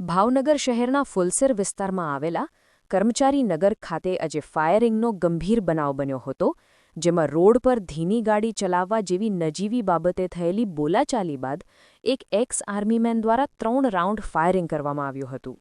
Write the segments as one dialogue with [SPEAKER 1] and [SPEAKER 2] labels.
[SPEAKER 1] ભાવનગર શહેરના ફુલસર વિસ્તારમાં આવેલા કર્મચારી નગર ખાતે આજે ફાયરિંગનો ગંભીર બનાવ બન્યો હતો, જેમાં રોડ પર ધીમી ગાડી ચલાવવા જેવી નજીવી બાબતે થયેલી બોલાચાલી બાદ એક એક્સ આર્મીમેન દ્વારા ત્રણ રાઉન્ડ ફાયરિંગ કરવામાં આવ્યું હતું.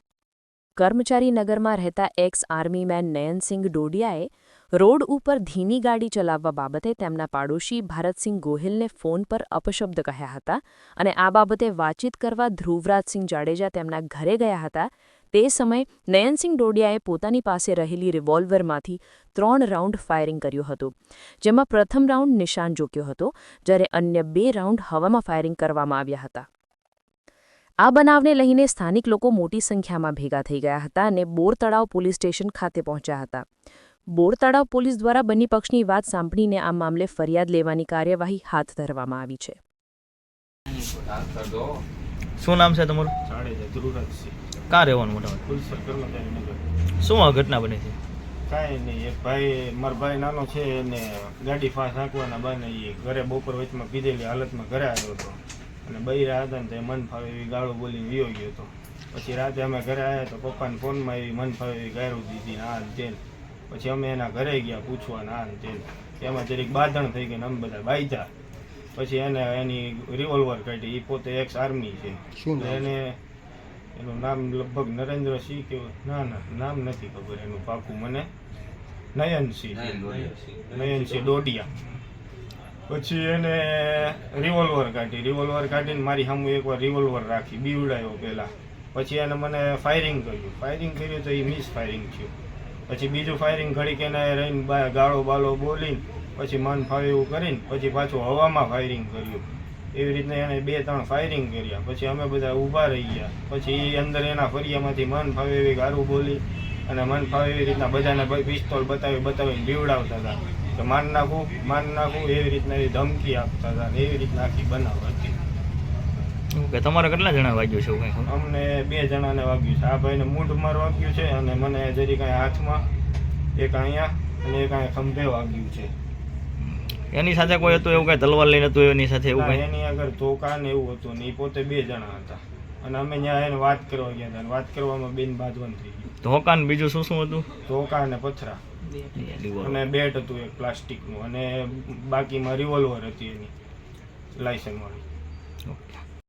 [SPEAKER 1] કર્મચારી નગરમાં રહેતા એક્સ આર્મીમેન નયનસિંહ ડોડિયાએ રોડ ઉપર ધીમી ગાડી ચલાવવા બાબતે તેમના પાડોશી ભારતસિંહ ગોહિલને ફોન પર અપશબ્દ કહ્યા હતા અને આ બાબતે વાતચીત કરવા ધ્રુવરાજસિંહ જાડેજા તેમના ઘરે ગયા હતા. તે સમયે નયનસિંહ ડોડિયાએ પોતાની પાસે રહેલી રિવોલ્વરમાંથી ત્રણ રાઉન્ડ ફાયરિંગ કર્યું હતું, જેમાં પ્રથમ રાઉન્ડ નિશાન જોક્યો હતો, જ્યારે અન્ય બે રાઉન્ડ હવામાં ફાયરિંગ કરવામાં આવ્યા હતા. આ બનાવને લઈને સ્થાનિક લોકો મોટી સંખ્યામાં ભેગા થઈ ગયા હતા અને બોર તળાવ પોલીસ સ્ટેશન ખાતે પહોંચ્યા હતા. બોર તળાવ પોલીસ દ્વારા બંને પક્ષની વાત સાંભળીને આ મામલે ફરિયાદ લેવાની કાર્યવાહી હાથ ધરવામાં આવી છે.
[SPEAKER 2] શું નામ છે તમારું? ક્યાં રહેવાનું મોટા
[SPEAKER 3] ફુલસર
[SPEAKER 2] શું આ ઘટના બની છે?
[SPEAKER 3] કાંઈ નહીં એક ભાઈ મારો ભાઈ નાનો છે એને ગાડી ફાસ હાંકવાના બાને એ ઘરે બપોર વચમાં પીધેલી હાલતમાં ઘરે આવ્યો હતો. અને બૈરા હતા ને તે મન ફાવે એવી ગાળો બોલીને વિયો ગયો હતો. પછી રાતે અમે ઘરે આવ્યા તો પપ્પાને ફોનમાં એવી મન ફાવે એવી ગાયરું દીધી આ ને તે ને. પછી અમે એના ઘરે ગયા પૂછવા ના તે. એમાં જરીક બાંધણ થઈ ગઈ ને અમે બધા બાઈજા પછી એને એની રિવોલ્વર કાઢી એ પોતે એક્સ આર્મી છે. એને એનું નામ લગભગ નરેન્દ્રસિંહ કે ના ના નામ નથી ખબર એનું પાકું મને. નયનસિંહ નયનસિંહ ડોડિયા પછી એને રિવોલ્વર કાઢી રિવોલ્વર કાઢીને મારી સામે એકવાર રિવોલ્વર રાખી બીવડાયો પહેલાં. પછી એને મને ફાયરિંગ કર્યું. ફાયરિંગ કર્યું તો એ મિસ ફાયરિંગ થયું. પછી બીજું ફાયરિંગ ઘડીક એને રહીને ગાળો બાળો બોલીને પછી મન ફાવે એવું કરીને પછી પાછું હવામાં ફાયરિંગ કર્યું. એવી રીતના એણે બે ત્રણ ફાયરિંગ કર્યા. પછી અમે બધા ઊભા રહી ગયા. પછી એ અંદર એના ફરિયામાંથી મન ફાવે એવી ગારું બોલી અને મન ફાવે એવી રીતના બધાને પિસ્તોલ બતાવી બતાવીને બીવડાવતા હતા. કે માન નાખું માન નાખું, એવી રીતના એવી ધમકી આપતા હતા એવી રીતના આખી બનાવ હતી.
[SPEAKER 2] ઓકે તમારે કેટલા જણા વાગ્યું છે એવું કંઈ?
[SPEAKER 3] અમને બે જણાને વાગ્યું છે. આ ભાઈને મૂઢ માર વાગ્યું છે અને મને જરી કાંઈ હાથમાં એક અહીંયા અને એક અહીંયા ખંભે વાગ્યું છે.
[SPEAKER 2] એની સાથે કોઈ હતું એવું કઈ તલવાર લઈને હતું એની સાથે એવું
[SPEAKER 3] ના,
[SPEAKER 2] કઈ?
[SPEAKER 3] એની આગળ ધોકા ને એવું હતું ને એ પોતે બે જણા હતા. અને અમે ત્યાં એને વાત કરવા ગયા હતા. વાત કરવામાં બેન બાંધવાનું થઈ ગયું.
[SPEAKER 2] ધોકા ને બીજું શું શું હતું?
[SPEAKER 3] ધોકા અને પથરા. અને બેટ હતું એક પ્લાસ્ટિકનું. અને બાકીમાં રિવોલ્વર હતી એની. લાયસન્સ વાળી.
[SPEAKER 2] ઓકે.